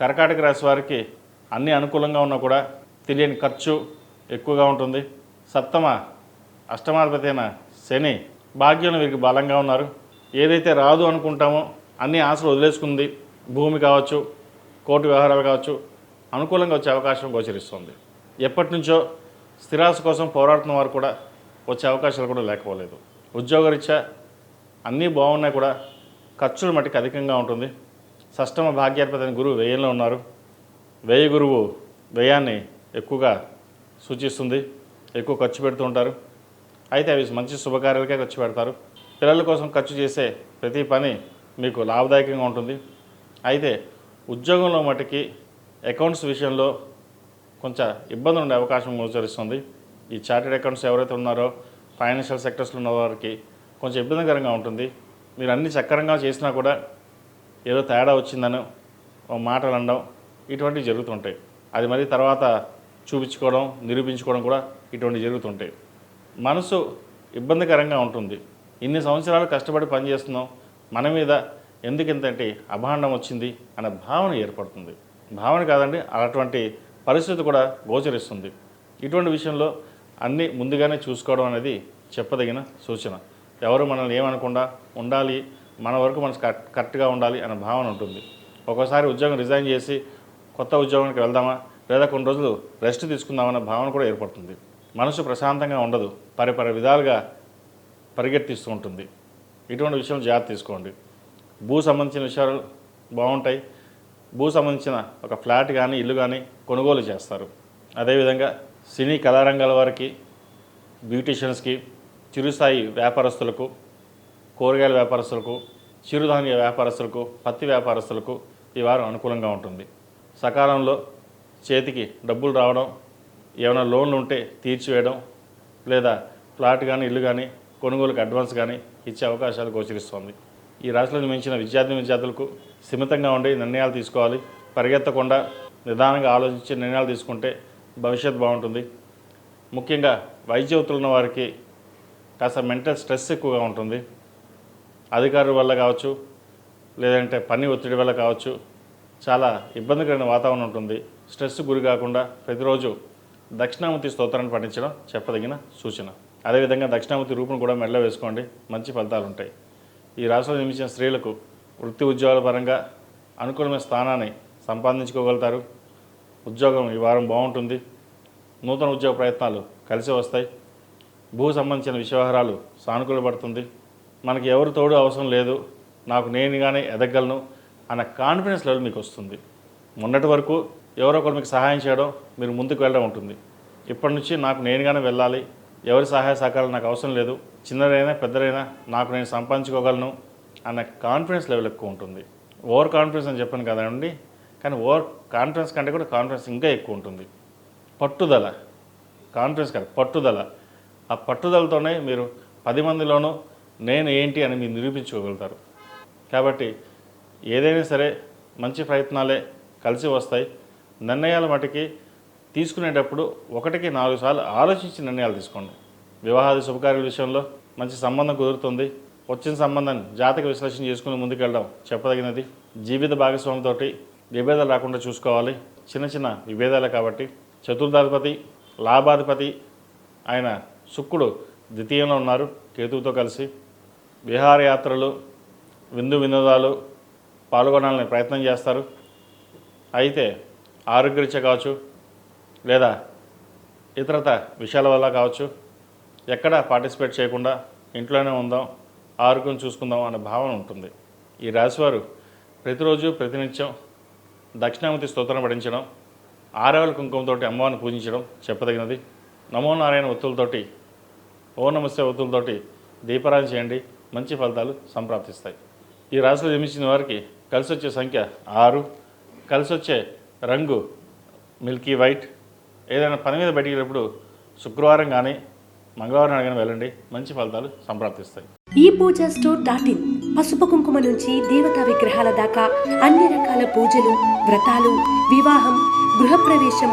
కర్కాటక రాశి వారికి అన్ని అనుకూలంగా ఉన్నా కూడా తెలియని ఖర్చు ఎక్కువగా ఉంటుంది. సప్తమ అష్టమాధిపతి అయిన శని భాగ్యంలో వీరికి బలంగా ఉన్నారు. ఏదైతే రాదు అనుకుంటామో అన్ని ఆశలు వదిలేసుకుంది. భూమి కావచ్చు కోర్టు వ్యవహారాలు కావచ్చు అనుకూలంగా వచ్చే అవకాశం గోచరిస్తుంది. ఎప్పటి నుంచో స్థిరాశ కోసం పోరాడుతున్న వారు కూడా వచ్చే అవకాశాలు కూడా లేకపోలేదు. ఉద్యోగరీత్యా అన్నీ బాగున్నా కూడా ఖర్చులు మటుకు అధికంగా ఉంటుంది. షష్టమ భాగ్యాధిపతి గురువు వ్యయంలో ఉన్నారు. వ్యయ గురువు వ్యయాన్ని ఎక్కువగా సూచిస్తుంది ఎక్కువ ఖర్చు పెడుతూ ఉంటారు. అయితే అవి మంచి శుభకార్యాలకే ఖర్చు పెడతారు. పిల్లల కోసం ఖర్చు చేసే ప్రతి పని మీకు లాభదాయకంగా ఉంటుంది. అయితే ఉద్యోగంలో మటుకి అకౌంట్స్ విషయంలో కొంచెం ఇబ్బంది ఉండే అవకాశం గోచరిస్తుంది. ఈ చార్టెడ్ అకౌంట్స్ ఎవరైతే ఉన్నారో ఫైనాన్షియల్ సెక్టర్స్లో ఉన్న వారికి కొంచెం ఇబ్బందికరంగా ఉంటుంది. మీరు అన్ని సక్రమంగా చేసినా కూడా ఏదో తేడా వచ్చిందని మాటలు అనడం ఇటువంటివి జరుగుతుంటాయి. అది మరి తర్వాత చూపించుకోవడం నిరూపించుకోవడం కూడా ఇటువంటివి జరుగుతుంటాయి. మనసు ఇబ్బందికరంగా ఉంటుంది. ఇన్ని సంవత్సరాలు కష్టపడి పనిచేస్తున్నాం. మన మీద ఎందుకు ఇంతంటి అభాండం వచ్చింది అనే భావన ఏర్పడుతుంది. భావన కాదండి అటువంటి పరిస్థితి కూడా గోచరిస్తుంది. ఇటువంటి విషయంలో అన్నీ ముందుగానే చూసుకోవడం అనేది చెప్పదగిన సూచన. ఎవరు మనల్ని ఏమనకుండా ఉండాలి మన వరకు మనసు కరెక్ట్గా ఉండాలి అనే భావన ఉంటుంది. ఒక్కోసారి ఉద్యోగం రిజైన్ చేసి కొత్త ఉద్యోగానికి వెళ్దామా? లేదా కొన్ని రోజులు రెస్ట్ తీసుకుందామన్న భావన కూడా ఏర్పడుతుంది. మనసు ప్రశాంతంగా ఉండదు. పరిపర విధాలుగా పరిగెత్తిస్తూ ఉంటుంది. ఇటువంటి విషయం జాగ్రత్త తీసుకోండి. భూ సంబంధించిన విషయాలు బాగుంటాయి. భూ సంబంధించిన ఒక ఫ్లాట్ కానీ ఇల్లు కానీ కొనుగోలు చేస్తారు. అదేవిధంగా సినీ కళారంగాల వారికి బ్యూటీషియన్స్కి చిరుస్థాయి వ్యాపారస్తులకు కూరగాయల వ్యాపారస్తులకు చిరుధాన్య వ్యాపారస్తులకు పత్తి వ్యాపారస్తులకు ఈ వారం అనుకూలంగా ఉంటుంది. సకాలంలో చేతికి డబ్బులు రావడం ఏమైనా లోన్లు ఉంటే తీర్చివేయడం లేదా ఫ్లాట్ కానీ ఇల్లు కానీ కొనుగోలుకి అడ్వాన్స్ కానీ ఇచ్చే అవకాశాలు గోచరిస్తోంది. ఈ రాశిలో మించిన విద్యార్థి విద్యార్థులకు సిమితంగా ఉండి నిర్ణయాలు తీసుకోవాలి. పరిగెత్తకుండా నిదానంగా ఆలోచించి నిర్ణయాలు తీసుకుంటే భవిష్యత్ బాగుంటుంది. ముఖ్యంగా వైద్య వృత్తులు ఉన్న వారికి కాస్త మెంటల్ స్ట్రెస్ ఎక్కువగా ఉంటుంది. అధికారుల వల్ల కావచ్చు లేదంటే పని ఒత్తిడి వల్ల కావచ్చు చాలా ఇబ్బందికరమైన వాతావరణం ఉంటుంది. స్ట్రెస్ గురి కాకుండా ప్రతిరోజు దక్షిణామూర్తి స్తోత్రాన్ని పఠించడం చెప్పదగిన సూచన. అదేవిధంగా దక్షిణామూర్తి రూపును కూడా మెడలో వేసుకోండి. మంచి ఫలితాలు ఉంటాయి. ఈ రాష్ట్రంలో నిర్మించిన స్త్రీలకు వృత్తి ఉద్యోగాల పరంగా అనుకూలమైన స్థానాన్ని సంపాదించుకోగలుగుతారు. ఉద్యోగం ఈ వారం బాగుంటుంది. నూతన ఉద్యోగ ప్రయత్నాలు కలిసి వస్తాయి. భూ సంబంధించిన విషవహారాలు సానుకూలపడుతుంది మనకి ఎవరు తోడు అవసరం లేదు నాకు నేనుగానే ఎదగలను అన్న కాన్ఫిడెన్స్ లెవెల్ మీకు వస్తుంది. మొన్నటి వరకు ఎవరో ఒకరు మీకు సహాయం చేయడం మీరు ముందుకు వెళ్ళడం ఉంటుంది. ఇప్పటి నుంచి నాకు నేనుగానే వెళ్ళాలి ఎవరి సహాయ సహకారాలు నాకు అవసరం లేదు చిన్నదైనా పెద్దదైనా నాకు నేను సంపాదించుకోగలను అన్న కాన్ఫిడెన్స్ లెవెల్ ఎక్కువ ఉంటుంది. ఓవర్ కాన్ఫిడెన్స్ అని చెప్పాను కదండి కానీ ఓవర్ కాన్ఫిడెన్స్ కంటే కూడా కాన్ఫిడెన్స్ ఇంకా ఎక్కువ ఉంటుంది. పట్టుదల కాన్ఫిడెన్స్ కాదు పట్టుదల. ఆ పట్టుదలతోనే మీరు పది మందిలోనూ నేను ఏంటి అని మీరు నిరూపించుకోగలుగుతారు. కాబట్టి ఏదైనా సరే మంచి ప్రయత్నాలే కలిసి వస్తాయి. నిర్ణయాల మటుకి తీసుకునేటప్పుడు ఒకటికి నాలుగు సార్లు ఆలోచించి నిర్ణయాలు తీసుకోండి. వివాహాది శుభకార్యాల విషయంలో మంచి సంబంధం కుదురుతుంది. వచ్చిన సంబంధాన్ని జాతక విశ్లేషణ చేసుకుని ముందుకెళ్ళడం చెప్పదగినది జీవిత భాగస్వామితోటి విభేదాలు రాకుండా చూసుకోవాలి. చిన్న చిన్న విభేదాలే కాబట్టి చతుర్థాధిపతి లాభాధిపతి ఆయన శుక్రుడు ద్వితీయంలో ఉన్నారు. కేతువుతో కలిసి విహారయాత్రలు విందు వినోదాలు పాల్గొనాలని ప్రయత్నం చేస్తారు. అయితే ఆరోగ్యరీత్యా కావచ్చు లేదా ఇతరత విషయాల వల్ల కావచ్చు ఎక్కడ పార్టిసిపేట్ చేయకుండా ఇంట్లోనే ఉందాం ఆరోగ్యం చూసుకుందాం అనే భావన ఉంటుంది. ఈ రాశివారు ప్రతిరోజు ప్రతినిత్యం దక్షిణామూర్తి స్తోత్రం పఠించడం ఆరవల కుంకుమతోటి అమ్మవారిని పూజించడం చెప్పదగినది. నమో నారాయణ ఒత్తులతోటి ఓ నమస్తే ఒత్తులతోటి దీపారాధన చేయండి. మంచి ఫలితాలు సంప్రాప్తిస్తాయి. ఈ రాశిలో జన్మించిన వారికి కలిసి వచ్చే సంఖ్య ఆరు. కలిసి వచ్చే రంగు మిల్కీ వైట్. ఏదైనా పని మీద బయటికి వెళ్ళినప్పుడు శుక్రవారం కానీ మంగళవారం కానీ వెళ్ళండి. మంచి ఫలితాలు సంప్రాప్తిస్తాయి. ఈ పూజ స్టోర్ డాట్ ఇన్ పసుపు కుంకుమ నుంచి దేవతా విగ్రహాల దాకా అన్ని రకాల పూజలు వ్రతాలు వివాహం గృహప్రవేశం